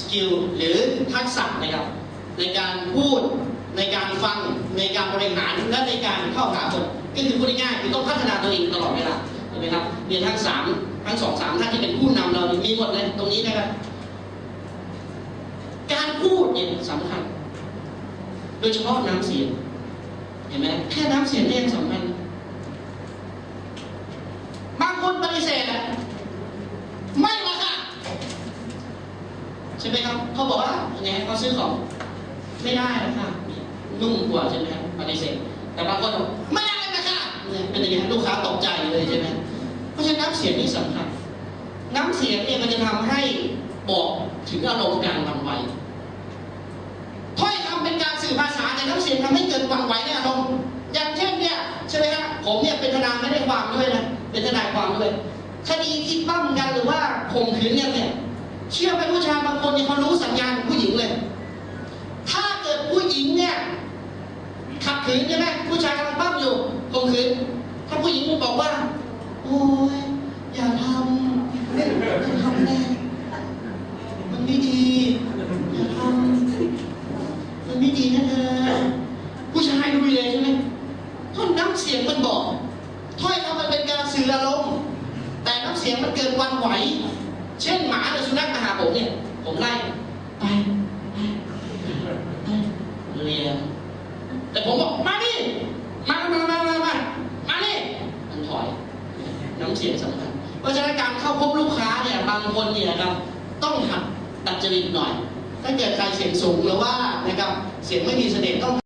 สกิลหรือทักษะนะครับ ในการพูดในการฟังในการบริหารและในการเข้าหาคนก็คือพูดง่ายๆคือต้องพัฒนาตัวเองตลอดเวลาเห็นไหมครับเนี่ยทั้งสามทั้งสองสามท่านที่เป็นผู้นำเรามีหมดเลยตรงนี้นะครับ การพูดเนี่ยสำคัญ โดยเฉพาะน้ำเสียงเห็นไหมแค่น้ำเสียงเนี่ยยังสำคัญ บางคนปฏิเสธอะไม่หรอกค่ะ ใช่ไหมครับเขาบอกว่าไงเขาซื้อของ ไม่ได้หรอกค่ะนุ่มกว่าใช่ไหมครับปฏิเสธแต่บางคนบอกไม่ได้นะคะเนี่ยเป็นอย่างนี้ลูกค้าตกใจเลยใช่ไหมเพราะฉะนั้นน้ำเสียงนี่สำคัญน้ำเสียงเนี่ยมันจะทำให้บอกถึงอารมณ์การวั่นไวถ้อยคำเป็นการสื่อภาษาแต่น้ำเสียงทำให้เกิดหวั่นไหวในอารมณ์อย่างเช่นเนี่ยใช่ไหมฮะผมเนี่ยเป็นทนายไม่ได้ความด้วยนะเป็นทนายความด้วยคดีที่ปั้มกันหรือว่าข่มขืนกันเนี่ย เชื่อไหมผู้ชายบางคนเนี่ยเขารู้สัญญาณของผู้หญิงเลย ถ้าเกิดผู้หญิงเนี่ยขัดขืนใช่ไหมผู้ชายกำลังปั้มอยู่ข่มขืนถ้าผู้หญิงบอกว่า โอ้ยอย่าทำอย่าทำแน่มันไม่ดีอย่าทำมันไม่ดีนะเธอผู้ชายลุยเลยใช่ไหมท่อนน้ำเสียงมันบอกถ้อยคำมันเป็นการสื่ออารมณ์แต่น้ำเสียงมันเกิดวันไหว เช่นหมาหรือสุนัขมาหาผมเนี่ย ผมไล่ไปไปไปเรียนแต่ผมบอกมาดิมามามามามามาดิมันถอย น้ำเสียงสำคัญเพราะฉะนั้นการเข้าพบลูกค้าเนี่ยบางคนเนี่ยครับต้องหัดดัดจริตหน่อย ถ้าเกิดใครเสียงสูงหรือว่านะครับเสียงไม่มีเสน่ห์ต้อง